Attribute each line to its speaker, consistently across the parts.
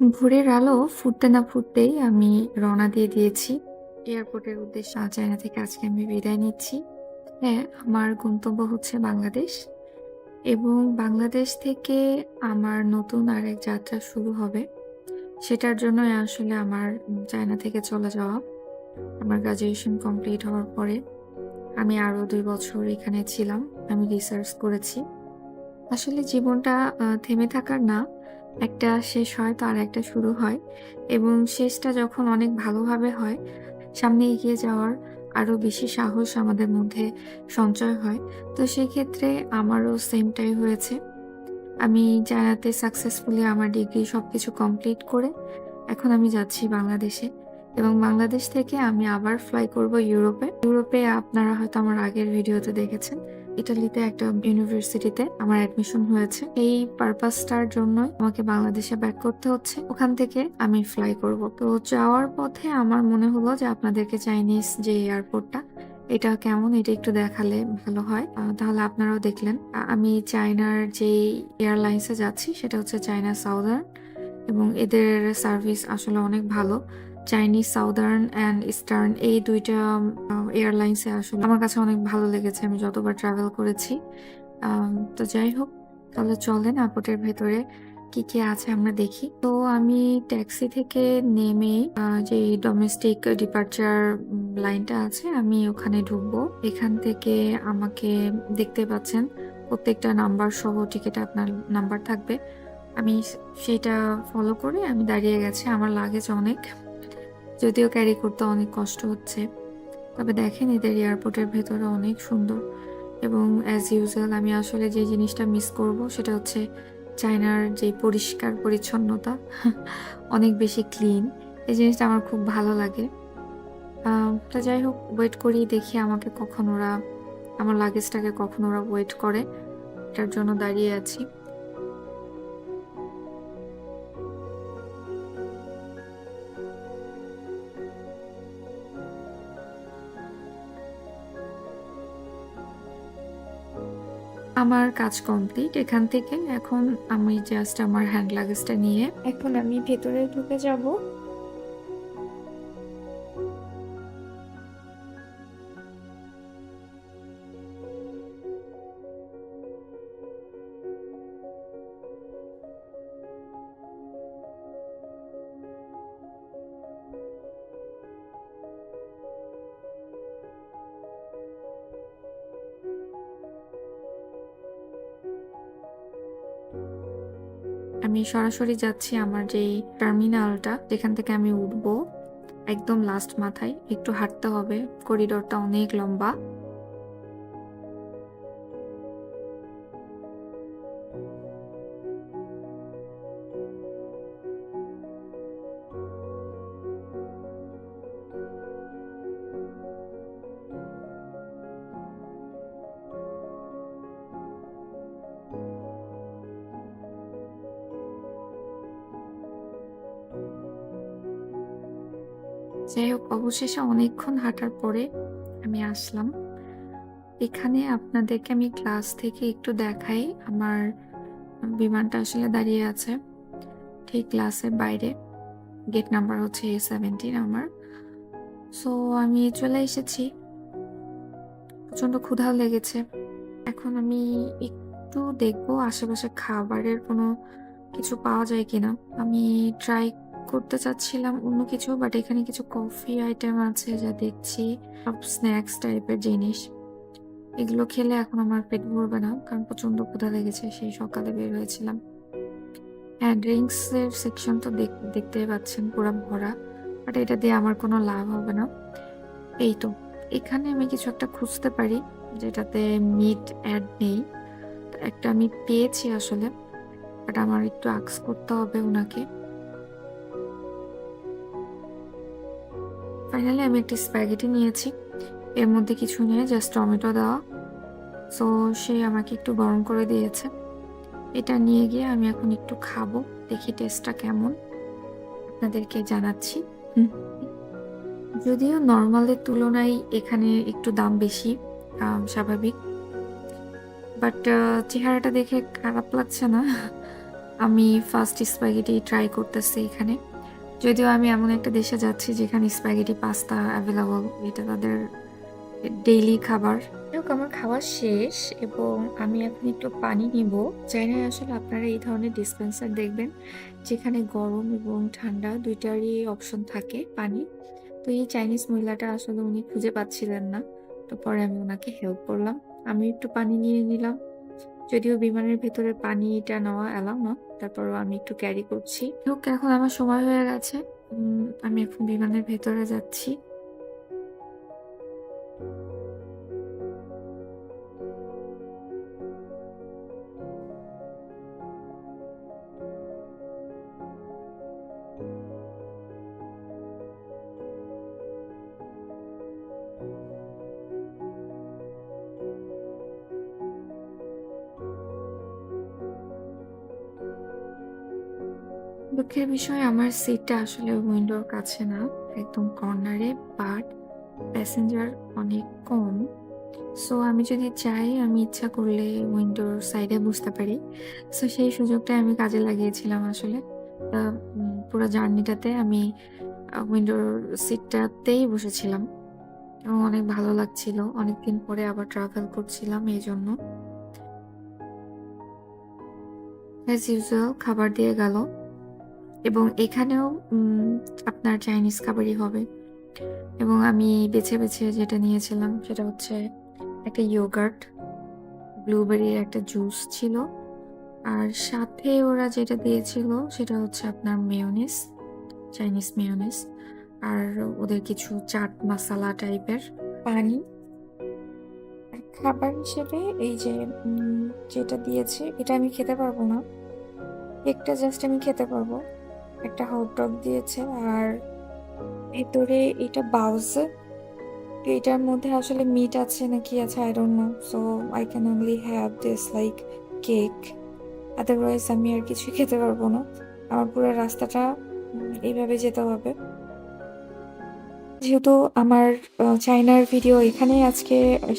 Speaker 1: ভোরের আলো ফুটতে না ফুটতেই আমি রওনা দিয়ে দিয়েছি। এয়ারপোর্টের উদ্দেশ্যে চায়না থেকে আজকে আমি বিদায় নিচ্ছি। হ্যাঁ আমার গন্তব্য হচ্ছে বাংলাদেশ এবং বাংলাদেশ থেকে আমার নতুন আরেক যাত্রা শুরু হবে। সেটার জন্যই আসলে আমার চায়না থেকে চলে যাওয়া, আমার গ্রাজুয়েশন কমপ্লিট হওয়ার পরে আমি আরও দুই বছর এখানে ছিলাম, আমি রিসার্চ করেছি। আসলে জীবনটা থেমে থাকার না একটা শেষ হয় তো আর একটা শুরু হয় এবং শেষটা যখন অনেক ভালোভাবে হয়, সামনে এগিয়ে যাওয়ার আরও বেশি সাহস আমাদের মধ্যে সঞ্চয় হয়। তো সেক্ষেত্রে আমারও সেমটাই হয়েছে। আমি জানাতে সাকসেসফুলি আমার ডিগ্রি সব কিছু কমপ্লিট করে এখন আমি যাচ্ছি বাংলাদেশে এবং বাংলাদেশ থেকে আমি আবার ফ্লাই করব ইউরোপে। ইউরোপে আপনারা হয়তো আমার আগের ভিডিওতে দেখেছেন। ইটালিতে একটা ইউনিভার্সিটিতে আমার অ্যাডমিশন হয়েছে। এই পারপাসটার জন্য আমাকে বাংলাদেশে ব্যাক করতে হচ্ছে। ওখান থেকে আমি ফ্লাই করব। তো যাওয়ার পথে আমার মনে হলো যে আপনাদেরকে চাইনিজ যে এয়ারপোর্টটা এটা কেমন? এটা একটু দেখালে ভালো হয়। তাহলে আপনারাও দেখলেন। আমি চায়নার যে এয়ারলাইন্সে যাচ্ছি, সেটা হচ্ছে চায়না সাউদার্ন এবং এদের সার্ভিস আসলে অনেক ভালো। চাইনিজ সাউদার্ন অ্যান্ড ইস্টার্ন এই দুইটা এয়ারলাইন্সে আসলে আমার কাছে অনেক ভালো লেগেছে। আমি যতবার ট্রাভেল করেছি তো যাই হোক, তাহলে চলেন এয়ারপোর্টের ভেতরে কি কি আছে আমরা দেখি। তো আমি ট্যাক্সি থেকে নেমে যে ডোমেস্টিক ডিপার্চার লাইনটা আছে, আমি ওখানে ঢুকবো। এখান থেকে আমাকে দেখতে পাচ্ছেন, প্রত্যেকটা নাম্বার সহ টিকিটে আপনার নাম্বার থাকবে। আমি সেটা ফলো করে আমি দাঁড়িয়ে গেছি, আমার লাগেজ অনেক। যদিও ক্যারি করতে অনেক কষ্ট হচ্ছে, তবে দেখেন এদের এয়ারপোর্টের ভেতরে অনেক সুন্দর। এবং অ্যাজ ইউজুয়াল আমি আসলে যে জিনিসটা মিস করব সেটা হচ্ছে চায়নার যে পরিষ্কার পরিচ্ছন্নতা, অনেক বেশি ক্লিন এই জিনিসটা আমার খুব ভালো লাগে। তো যাই হোক ওয়েট করি, দেখি আমাকে কখন ওরা, আমার লাগেজটাকে কখন ওরা ওয়েট করে, এটার জন্য দাঁড়িয়ে আছি। আমার কাজ কমপ্লিট এখান থেকে এখন আমি জাস্ট আমার হ্যান্ড লাগেজটা নিয়ে এখন আমি ভেতরে ঢুকে যাব। আমি সরাসরি যাচ্ছি আমার যেই টার্মিনালটা যেখান থেকে আমি উঠবো। একদম লাস্ট মাথায়, একটু হাঁটতে হবে। করিডোরটা অনেক লম্বা। যাই হোক, অবশেষে অনেকক্ষণ হাঁটার পরে আমি আসলাম। এখানে আপনাদেরকে আমি ক্লাস থেকে একটু দেখাই আমার বিমানটা আসলে দাঁড়িয়ে আছে। ঠিক ক্লাসের বাইরে। গেট নাম্বার হচ্ছে এ সেভেন্টিন আমার। সো আমি চলে এসেছি। প্রচণ্ড ক্ষুধাও লেগেছে। এখন আমি একটু দেখব আশেপাশে খাবারের কোনো কিছু পাওয়া যায় কিনা। আমি ট্রাই করতে চাচ্ছিলাম অন্য কিছু বাট এখানে কিছু কফি আইটেম আছে যা দেখছি। সব স্ন্যাক্স টাইপের জিনিস। এগুলো খেলে এখন আমার পেট ভরবে না, কারণ প্রচণ্ড ক্ষুধা লেগেছে, সেই সকালে বের হয়েছিলাম। হ্যাঁ ড্রিঙ্কস এর সেকশন তো দেখ- দেখতেই পাচ্ছেন, পুরো ভরা। বাট এটা দিয়ে আমার কোনো লাভ হবে না। এই তো, এখানে আমি কিছু একটা খুঁজতে পারি, যেটাতে মিট অ্যাড নেই। একটা আমি পেয়েছি আসলে বাট আমার একটু আক্স করতে হবে ওনাকে। ফাইনালি আমি একটি স্প্যাগেটি নিয়েছি। এর মধ্যে কিছু নিয়ে জাস্ট টমেটো দেওয়া। সো সে আমাকে একটু গরম করে দিয়েছে। এটা নিয়ে গিয়ে আমি এখন একটু খাব দেখি টেস্টটা কেমন। আপনাদেরকে জানাচ্ছি। যদিও নর্মালের তুলনায় এখানে একটু দাম বেশি স্বাভাবিক। বাট চেহারাটা দেখে খারাপ লাগছে না। আমি ফার্স্ট স্প্যাগেটি ট্রাই করতেছি এখানে। যদিও আমি এমন একটা দেশে যাচ্ছি যেখানে স্প্যাগেটি পাস্তা অ্যাভেলেবল এটা তাদের ডেইলি খাবার। হোক আমার খাওয়া শেষ এবং আমি এখন একটু পানি নিব। চাইনায় আসলে আপনারা এই ধরনের ডিসপেন্সার দেখবেন, যেখানে গরম এবং ঠান্ডা দুইটারই অপশন থাকে পানি। তো এই চাইনিজ মহিলাটা আসলে উনি খুঁজে পাচ্ছিলেন না, তো পরে আমি ওনাকে হেল্প করলাম। আমি একটু পানি নিয়ে নিলাম, যদিও বিমানের ভেতরে পানিটা নেওয়া এলাম না। তারপরও আমি একটু ক্যারি করছি। হোক এখন আমার সময় হয়ে গেছে। আমি এখন বিমানের ভেতরে যাচ্ছি। দুঃখের বিষয়, আমার সিটটা আসলে উইন্ডোর কাছে না, একদম কর্নারে বাট প্যাসেঞ্জার অনেক কম। সো আমি যদি চাই, আমি ইচ্ছা করলে উইন্ডোর সাইডে বুঝতে পারি। সো সেই সুযোগটা আমি কাজে লাগিয়েছিলাম আসলে। পুরো জার্নিটাতে আমি উইন্ডোর সিটটাতেই বসেছিলাম। এবং অনেক ভালো লাগছিল। অনেকদিন পরে আবার ট্রাভেল করছিলাম এই জন্য। ইউজুয়াল খাবার দিয়ে গেল। এবং এখানেও আপনার চাইনিজ খাবারই হবে। এবং আমি বেছে বেছে যেটা নিয়েছিলাম, সেটা হচ্ছে একটা ইয়োগার্ট ব্লুবেরির একটা জুস ছিল। আর সাথে ওরা যেটা দিয়েছিল, সেটা হচ্ছে আপনার মেয়োনিজ চাইনিজ মেয়োনিজ আর ওদের কিছু চাট মশলা টাইপের পানি। খাবার হিসেবে এই যে যেটা দিয়েছে, এটা আমি খেতে পারব না। একটা জাস্ট আমি খেতে পারব। একটা হট ডগ দিয়েছে আর ভেতরে এটা বাউস। এটার মধ্যে আসলে মিট আছে নাকি আছে I don't know so I can only have this like cake otherwise আমি আর কিছু খেতে পারব না। আমার পুরো রাস্তাটা এইভাবে যেতে হবে। যেহেতু আমার চায়নার ভিডিও এখানেই আজকে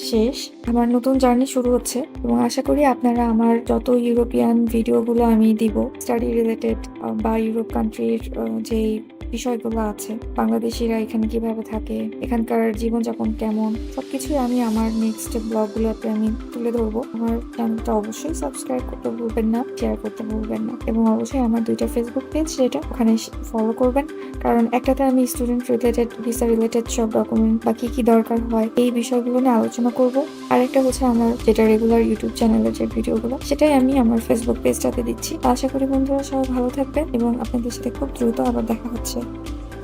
Speaker 1: শেষ। আমার নতুন জার্নি শুরু হচ্ছে এবং আশা করি আপনারা আমার যত ইউরোপিয়ান ভিডিওগুলো আমি দিব স্টাডি রিলেটেড বা ইউরোপ কান্ট্রির যেই বিষয়গুলো আছে, বাংলাদেশিরা এখানে কীভাবে থাকে, এখানকার জীবনযাপন কেমন, সবকিছুই আমি আমার নেক্সট ব্লগগুলোতে আমি তুলে ধরবো। আমার চ্যানেলটা অবশ্যই সাবস্ক্রাইব করতে ভুলবেন না শেয়ার করতে ভুলবেন না এবং অবশ্যই আমার দুইটা ফেসবুক পেজ যেটা ওখানে ফলো করবেন। কারণ একটাতে আমি স্টুডেন্ট রিলেটেড ভিসা রিলেটেড সব ডকুমেন্ট বা কি কি দরকার হয় এই বিষয়গুলো নিয়ে আলোচনা করব। আর একটা হচ্ছে আমার যেটা রেগুলার ইউটিউব চ্যানেলের যে ভিডিওগুলো সেটাই আমি আমার ফেসবুক পেজটাতে দিচ্ছি। আশা করি বন্ধুরা সবাই ভালো থাকবেন এবং আপনাদের সাথে খুব দ্রুত আবার দেখা হচ্ছে।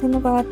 Speaker 1: ধন্যবাদ।